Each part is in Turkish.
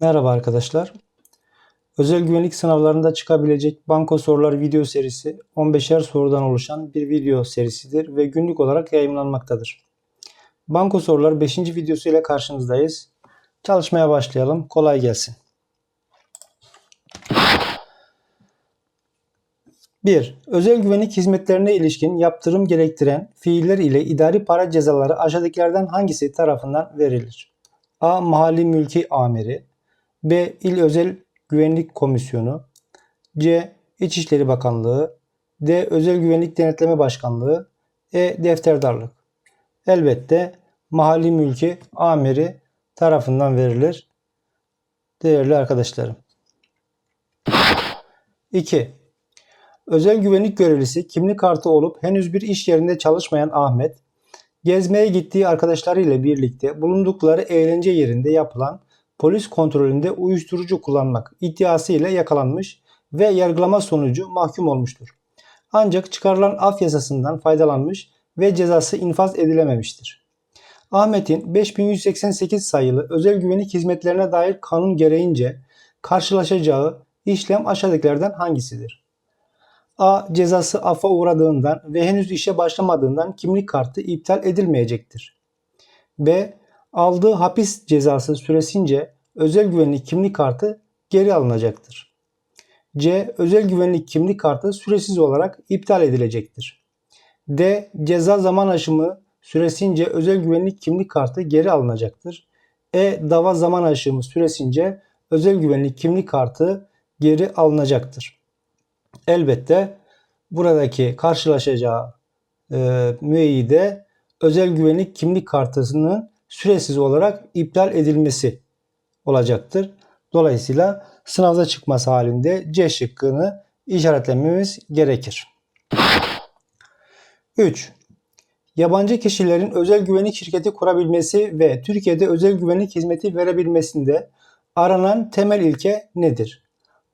Merhaba arkadaşlar. Özel güvenlik sınavlarında çıkabilecek banko soruları video serisi 15'er sorudan oluşan bir video serisidir ve günlük olarak yayınlanmaktadır. Banko sorular 5. videosu ile karşınızdayız. Çalışmaya başlayalım. Kolay gelsin. 1. Özel güvenlik hizmetlerine ilişkin yaptırım gerektiren fiiller ile idari para cezaları aşağıdakilerden hangisi tarafından verilir? A. Mahalli mülki amiri B. İl Özel Güvenlik Komisyonu C. İçişleri Bakanlığı D. Özel Güvenlik Denetleme Başkanlığı E. Defterdarlık Elbette mahalli mülki amiri tarafından verilir. Değerli arkadaşlarım. 2. Özel güvenlik görevlisi kimlik kartı olup henüz bir iş yerinde çalışmayan Ahmet, gezmeye gittiği arkadaşlarıyla birlikte bulundukları eğlence yerinde yapılan polis kontrolünde uyuşturucu kullanmak iddiasıyla yakalanmış ve yargılama sonucu mahkum olmuştur. Ancak çıkarılan af yasasından faydalanmış ve cezası infaz edilememiştir. Ahmet'in 5188 sayılı özel güvenlik hizmetlerine dair kanun gereğince karşılaşacağı işlem aşağıdakilerden hangisidir? A. Cezası affa uğradığından ve henüz işe başlamadığından kimlik kartı iptal edilmeyecektir. B. Aldığı hapis cezası süresince özel güvenlik kimlik kartı geri alınacaktır. C. Özel güvenlik kimlik kartı süresiz olarak iptal edilecektir. D. Ceza zaman aşımı süresince özel güvenlik kimlik kartı geri alınacaktır. E. Dava zaman aşımı süresince özel güvenlik kimlik kartı geri alınacaktır. Elbette buradaki karşılaşacağı e, müeyyide özel güvenlik kimlik kartının süresiz olarak iptal edilmesi olacaktır. Dolayısıyla sınavda çıkması halinde C şıkkını işaretlememiz gerekir. 3. Yabancı kişilerin özel güvenlik şirketi kurabilmesi ve Türkiye'de özel güvenlik hizmeti verebilmesinde aranan temel ilke nedir?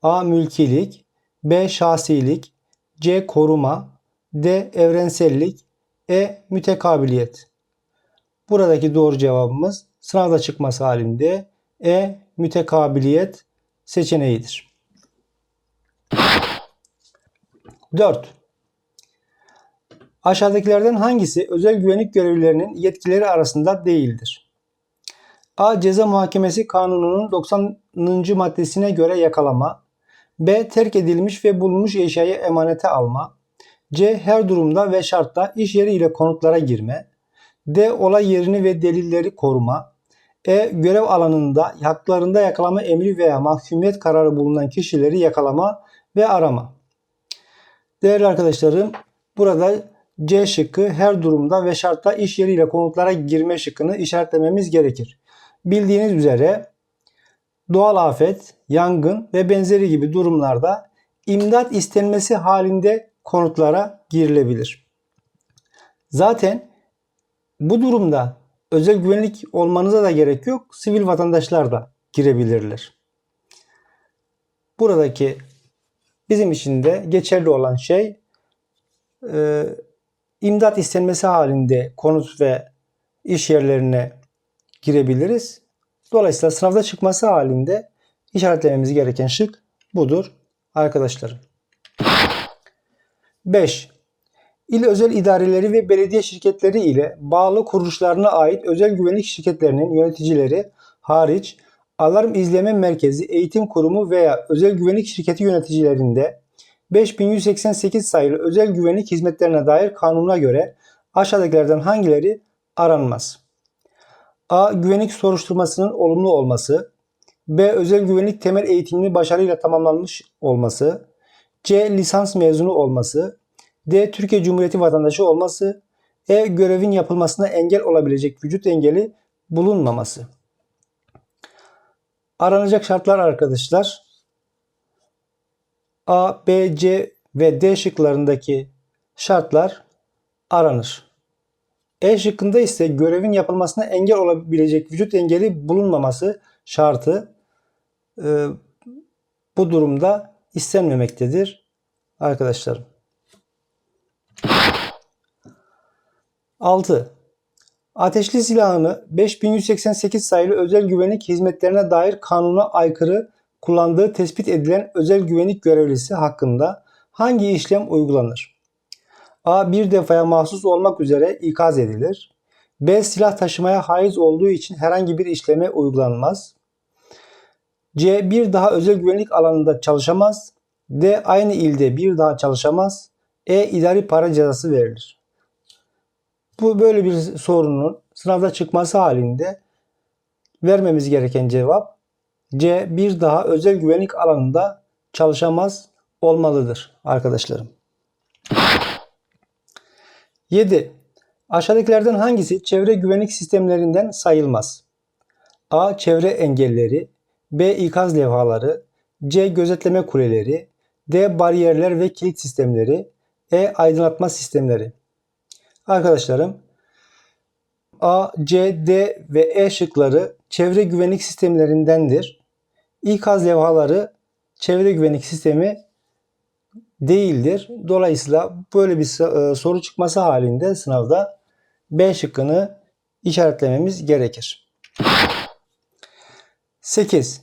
A. Mülkilik B. Şahsilik C. Koruma D. Evrensellik E. Mütekabiliyet Buradaki doğru cevabımız sınavda çıkması halinde E. Mütekabiliyet seçeneğidir. 4. Aşağıdakilerden hangisi özel güvenlik görevlilerinin yetkileri arasında değildir? A. Ceza Muhakemesi Kanunu'nun 90. maddesine göre yakalama. B. Terk edilmiş ve bulunmuş eşyayı emanete alma. C. Her durumda ve şartta iş yeri ile konutlara girme. D. Olay yerini ve delilleri koruma. E. Görev alanında haklarında yakalama emri veya mahkumiyet kararı bulunan kişileri yakalama ve arama. Değerli arkadaşlarım burada C şıkkı her durumda ve şartta iş yeriyle konutlara girme şıkkını işaretlememiz gerekir. Bildiğiniz üzere doğal afet, yangın ve benzeri gibi durumlarda imdat istenmesi halinde konutlara girilebilir. Zaten bu durumda özel güvenlik olmanıza da gerek yok. Sivil vatandaşlar da girebilirler. Buradaki bizim için de geçerli olan şey e, imdat istenmesi halinde konut ve iş yerlerine girebiliriz. Dolayısıyla sınavda çıkması halinde işaretlememiz gereken şık budur arkadaşlarım. 5. İl özel idareleri ve belediye şirketleri ile bağlı kuruluşlarına ait özel güvenlik şirketlerinin yöneticileri hariç alarm izleme merkezi, eğitim kurumu veya özel güvenlik şirketi yöneticilerinde 5188 sayılı özel güvenlik hizmetlerine dair kanuna göre aşağıdakilerden hangileri aranmaz? A. Güvenlik soruşturmasının olumlu olması. B. Özel güvenlik temel eğitimini başarıyla tamamlanmış olması. C. Lisans mezunu olması. D. Türkiye Cumhuriyeti vatandaşı olması. E. Görevin yapılmasına engel olabilecek vücut engeli bulunmaması. Aranacak şartlar arkadaşlar A, B, C ve D şıklarındaki şartlar aranır. E şıkkında ise görevin yapılmasına engel olabilecek vücut engeli bulunmaması şartı e, bu durumda istenmemektedir arkadaşlarım. 6. Ateşli silahını 5188 sayılı özel güvenlik hizmetlerine dair kanuna aykırı kullandığı tespit edilen özel güvenlik görevlisi hakkında hangi işlem uygulanır? A. Bir defaya mahsus olmak üzere ikaz edilir. B. Silah taşımaya haiz olduğu için herhangi bir işleme uygulanmaz. C. Bir daha özel güvenlik alanında çalışamaz. D. Aynı ilde bir daha çalışamaz. E. idari para cezası verilir. Bu böyle bir sorunun sınavda çıkması halinde vermemiz gereken cevap C. Bir daha özel güvenlik alanında çalışamaz olmalıdır arkadaşlarım. 7. Aşağıdakilerden hangisi çevre güvenlik sistemlerinden sayılmaz? A. Çevre engelleri B. ikaz levhaları C. Gözetleme kuleleri D. Bariyerler ve kilit sistemleri E. Aydınlatma sistemleri Arkadaşlarım A, C, D ve E şıkları çevre güvenlik sistemlerindendir. İkaz levhaları çevre güvenlik sistemi değildir. Dolayısıyla böyle bir e, soru çıkması halinde sınavda B şıkkını işaretlememiz gerekir. 8.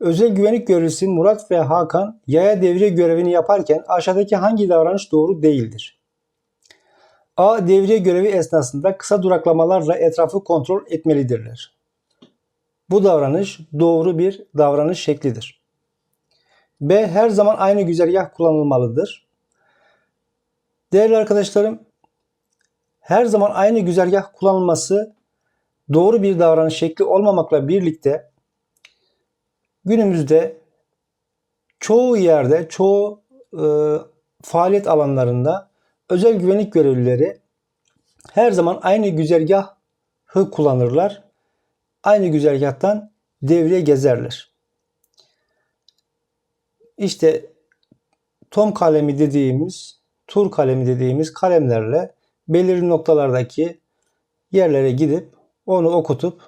Özel güvenlik görevlisi Murat ve Hakan yaya devriye görevini yaparken aşağıdaki hangi davranış doğru değildir? A. Devriye görevi esnasında kısa duraklamalarla etrafı kontrol etmelidirler. Bu davranış doğru bir davranış şeklidir. B. Her zaman aynı güzergah kullanılmalıdır. Değerli arkadaşlarım, her zaman aynı güzergah kullanılması doğru bir davranış şekli olmamakla birlikte günümüzde çoğu yerde, çoğu e, faaliyet alanlarında özel güvenlik görevlileri her zaman aynı güzergahı kullanırlar. Aynı güzergahtan devriye gezerler. İşte tom kalemi dediğimiz, tur kalemi dediğimiz kalemlerle belirli noktalardaki yerlere gidip onu okutup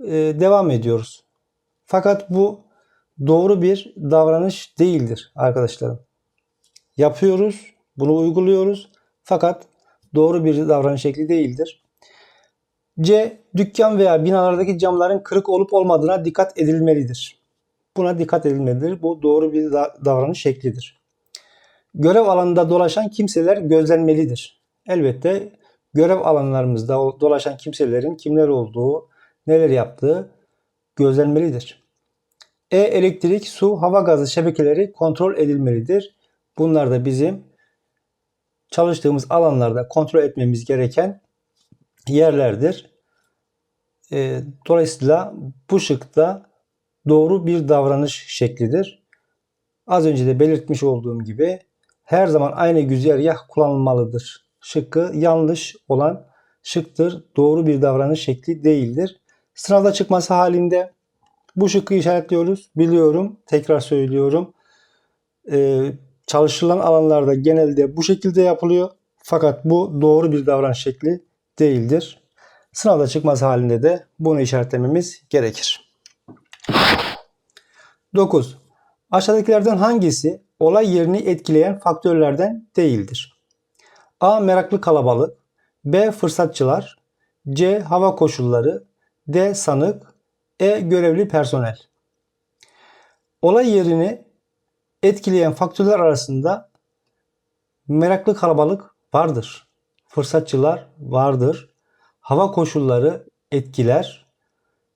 e, devam ediyoruz. Fakat bu doğru bir davranış değildir arkadaşlarım. Yapıyoruz, bunu uyguluyoruz. Fakat doğru bir davranış şekli değildir. C. Dükkan veya binalardaki camların kırık olup olmadığına dikkat edilmelidir. Buna dikkat edilmelidir. Bu doğru bir davranış şeklidir. Görev alanında dolaşan kimseler gözlenmelidir. Elbette görev alanlarımızda dolaşan kimselerin kimler olduğu, neler yaptığı gözlenmelidir. E. Elektrik, su, hava gazı şebekeleri kontrol edilmelidir. Bunlar da bizim çalıştığımız alanlarda kontrol etmemiz gereken yerlerdir. E, dolayısıyla bu şıkta doğru bir davranış şeklidir. Az önce de belirtmiş olduğum gibi her zaman aynı güzergah kullanılmalıdır. Şıkkı yanlış olan şıktır. Doğru bir davranış şekli değildir. Sınavda çıkması halinde bu şıkkı işaretliyoruz. Biliyorum, tekrar söylüyorum. Ee, çalışılan alanlarda genelde bu şekilde yapılıyor. Fakat bu doğru bir davranış şekli değildir. Sınavda çıkması halinde de bunu işaretlememiz gerekir. 9. Aşağıdakilerden hangisi olay yerini etkileyen faktörlerden değildir? A. Meraklı kalabalık B. Fırsatçılar C. Hava koşulları D. Sanık E. Görevli personel Olay yerini etkileyen faktörler arasında meraklı kalabalık vardır. Fırsatçılar vardır. Hava koşulları etkiler.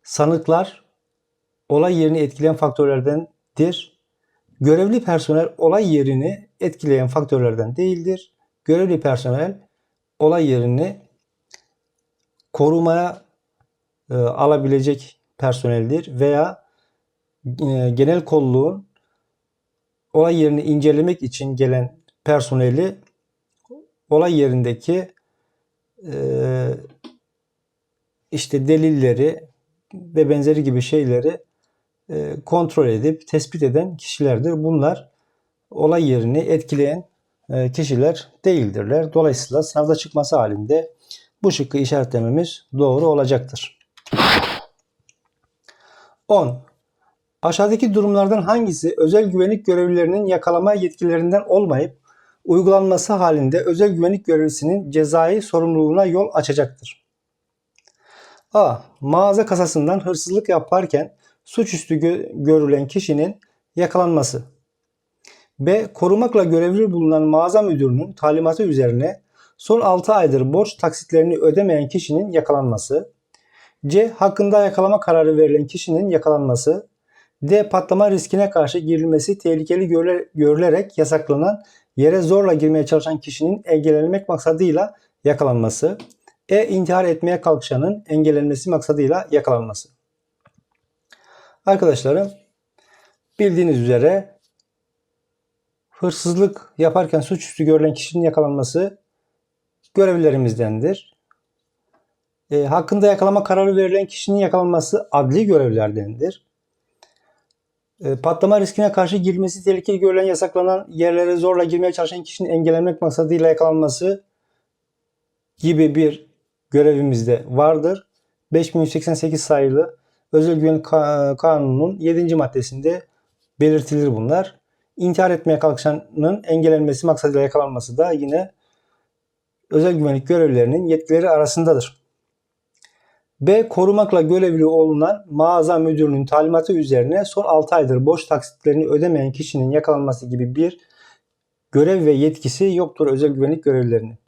Sanıklar olay yerini etkileyen faktörlerdendir. Görevli personel olay yerini etkileyen faktörlerden değildir. Görevli personel olay yerini korumaya e, alabilecek personeldir veya e, genel kolluğun olay yerini incelemek için gelen personeli olay yerindeki e, işte delilleri ve benzeri gibi şeyleri e, kontrol edip tespit eden kişilerdir. Bunlar olay yerini etkileyen e, kişiler değildirler. Dolayısıyla sınavda çıkması halinde bu şıkkı işaretlememiz doğru olacaktır. 10. Aşağıdaki durumlardan hangisi özel güvenlik görevlilerinin yakalama yetkilerinden olmayıp uygulanması halinde özel güvenlik görevlisinin cezai sorumluluğuna yol açacaktır? A. Mağaza kasasından hırsızlık yaparken suçüstü gö- görülen kişinin yakalanması. B. Korumakla görevli bulunan mağaza müdürünün talimatı üzerine son 6 aydır borç taksitlerini ödemeyen kişinin yakalanması. C. Hakkında yakalama kararı verilen kişinin yakalanması. D. Patlama riskine karşı girilmesi tehlikeli görüle- görülerek yasaklanan yere zorla girmeye çalışan kişinin engellenmek maksadıyla yakalanması. E. intihar etmeye kalkışanın engellenmesi maksadıyla yakalanması. Arkadaşlarım bildiğiniz üzere hırsızlık yaparken suçüstü görülen kişinin yakalanması görevlerimizdendir. E, hakkında yakalama kararı verilen kişinin yakalanması adli görevlerdendir. E, patlama riskine karşı girilmesi tehlikeli görülen yasaklanan yerlere zorla girmeye çalışan kişinin engellenmek maksadıyla yakalanması gibi bir görevimiz de vardır. 5188 sayılı Özel Güvenlik Ka- Kanunu'nun 7. maddesinde belirtilir bunlar. İntihar etmeye kalkışanın engellenmesi maksadıyla yakalanması da yine özel güvenlik görevlilerinin yetkileri arasındadır. B. Korumakla görevli olunan mağaza müdürünün talimatı üzerine son 6 aydır borç taksitlerini ödemeyen kişinin yakalanması gibi bir görev ve yetkisi yoktur özel güvenlik görevlilerinin.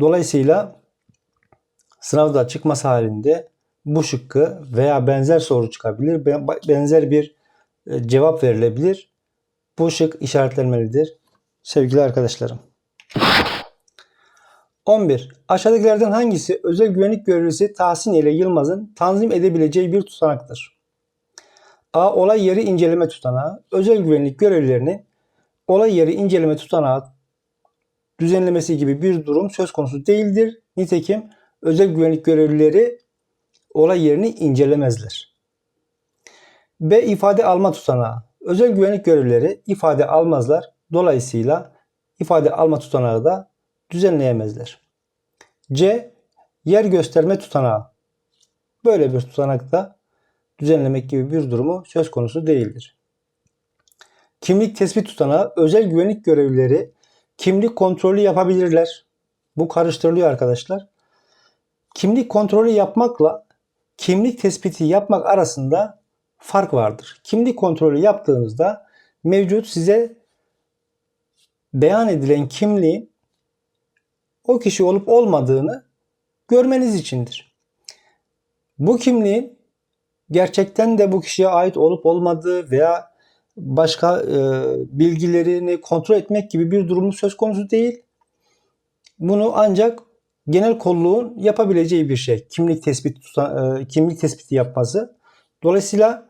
Dolayısıyla sınavda çıkması halinde bu şıkkı veya benzer soru çıkabilir. be- Benzer bir e, cevap verilebilir. Bu şık işaretlenmelidir sevgili arkadaşlarım. 11. Aşağıdakilerden hangisi özel güvenlik görevlisi Tahsin ile Yılmaz'ın tanzim edebileceği bir tutanaktır? A. Olay yeri inceleme tutanağı. Özel güvenlik görevlilerinin olay yeri inceleme tutanağı düzenlemesi gibi bir durum söz konusu değildir. Nitekim özel güvenlik görevlileri olay yerini incelemezler. B. ifade alma tutanağı. Özel güvenlik görevlileri ifade almazlar. Dolayısıyla ifade alma tutanağı da düzenleyemezler. C. Yer gösterme tutanağı. Böyle bir tutanakta düzenlemek gibi bir durumu söz konusu değildir. Kimlik tespit tutanağı özel güvenlik görevlileri kimlik kontrolü yapabilirler. Bu karıştırılıyor arkadaşlar. Kimlik kontrolü yapmakla kimlik tespiti yapmak arasında fark vardır. Kimlik kontrolü yaptığınızda mevcut size beyan edilen kimliğin o kişi olup olmadığını görmeniz içindir. Bu kimliğin gerçekten de bu kişiye ait olup olmadığı veya başka e, bilgilerini kontrol etmek gibi bir durumu söz konusu değil. Bunu ancak genel kolluğun yapabileceği bir şey. Kimlik tespiti tuta- e, kimlik tespiti yapması. Dolayısıyla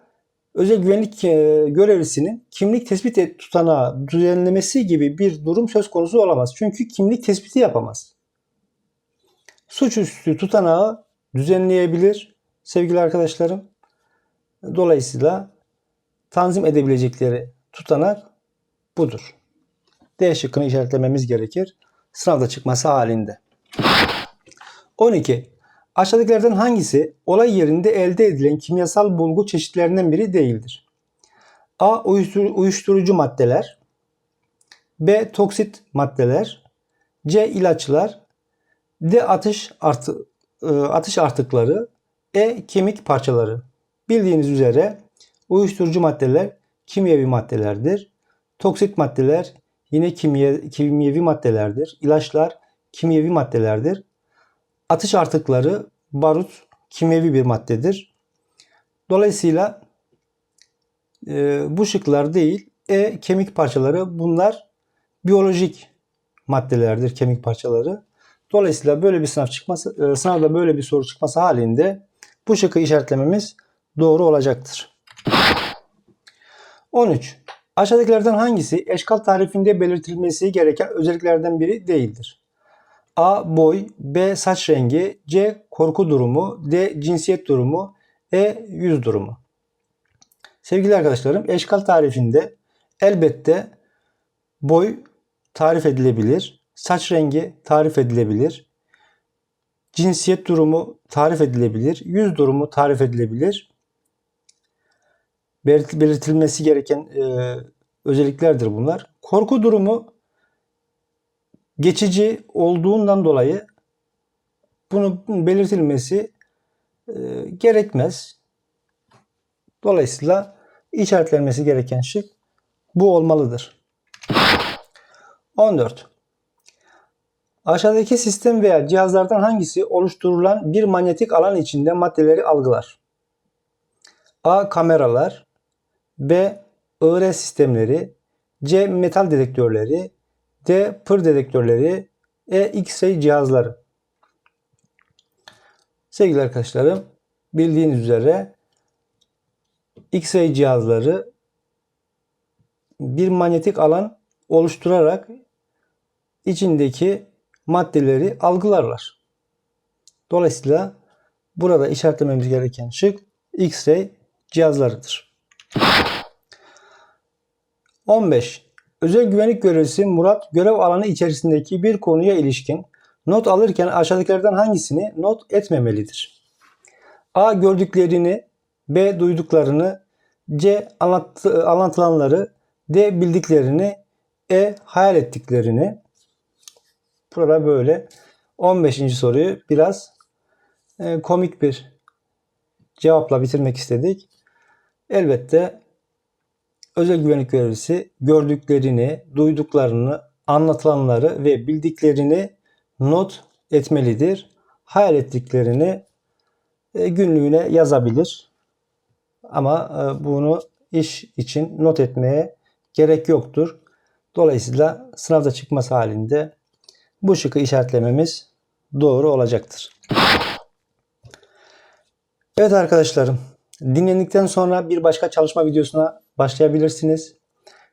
özel güvenlik e, görevlisinin kimlik tespit tutanağı düzenlemesi gibi bir durum söz konusu olamaz. Çünkü kimlik tespiti yapamaz. Suçüstü tutanağı düzenleyebilir sevgili arkadaşlarım. Dolayısıyla tanzim edebilecekleri tutanak budur. D şıkkını işaretlememiz gerekir. Sınavda çıkması halinde. 12. Aşağıdakilerden hangisi olay yerinde elde edilen kimyasal bulgu çeşitlerinden biri değildir? A. uyuştur- Uyuşturucu maddeler B. Toksit maddeler C. ilaçlar D. Atış, artı, e, atış artıkları E. Kemik parçaları Bildiğiniz üzere uyuşturucu maddeler kimyevi maddelerdir. Toksit maddeler yine kimye, kimyevi maddelerdir. İlaçlar kimyevi maddelerdir. Atış artıkları barut kimyevi bir maddedir. Dolayısıyla e, bu şıklar değil. E kemik parçaları bunlar biyolojik maddelerdir kemik parçaları. Dolayısıyla böyle bir sınav çıkması, e, sınavda böyle bir soru çıkması halinde bu şıkkı işaretlememiz doğru olacaktır. 13. Aşağıdakilerden hangisi eşkal tarifinde belirtilmesi gereken özelliklerden biri değildir? A. Boy B. Saç rengi C. Korku durumu D. Cinsiyet durumu E. Yüz durumu Sevgili arkadaşlarım eşkal tarifinde elbette boy tarif edilebilir. Saç rengi tarif edilebilir. Cinsiyet durumu tarif edilebilir. Yüz durumu tarif edilebilir. Belirt- Belirtilmesi gereken e, özelliklerdir bunlar. Korku durumu geçici olduğundan dolayı bunu belirtilmesi e, gerekmez. Dolayısıyla işaretlenmesi gereken şık bu olmalıdır. 14. Aşağıdaki sistem veya cihazlardan hangisi oluşturulan bir manyetik alan içinde maddeleri algılar? A. Kameralar B. ÖR sistemleri C. Metal dedektörleri D. Pır dedektörleri E. X-ray cihazları Sevgili arkadaşlarım bildiğiniz üzere X-ray cihazları bir manyetik alan oluşturarak içindeki maddeleri algılarlar. Dolayısıyla burada işaretlememiz gereken şık X-ray cihazlarıdır. 15. Özel güvenlik görevlisi Murat görev alanı içerisindeki bir konuya ilişkin not alırken aşağıdakilerden hangisini not etmemelidir? A. Gördüklerini B. Duyduklarını C. Anlat, anlatılanları D. Bildiklerini E. Hayal ettiklerini Burada böyle 15. soruyu biraz e, komik bir cevapla bitirmek istedik. Elbette özel güvenlik görevlisi gördüklerini, duyduklarını, anlatılanları ve bildiklerini not etmelidir. Hayal ettiklerini e, günlüğüne yazabilir. Ama e, bunu iş için not etmeye gerek yoktur. Dolayısıyla sınavda çıkması halinde bu şıkkı işaretlememiz doğru olacaktır. Evet arkadaşlarım, dinlendikten sonra bir başka çalışma videosuna başlayabilirsiniz.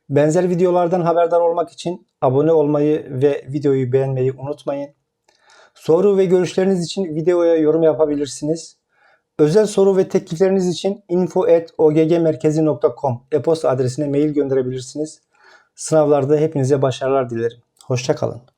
Benzer videolardan haberdar olmak için abone olmayı ve videoyu beğenmeyi unutmayın. Soru ve görüşleriniz için videoya yorum yapabilirsiniz. Özel soru ve teklifleriniz için info.oggmerkezi.com e-posta adresine mail gönderebilirsiniz. Sınavlarda hepinize başarılar dilerim. Hoşçakalın.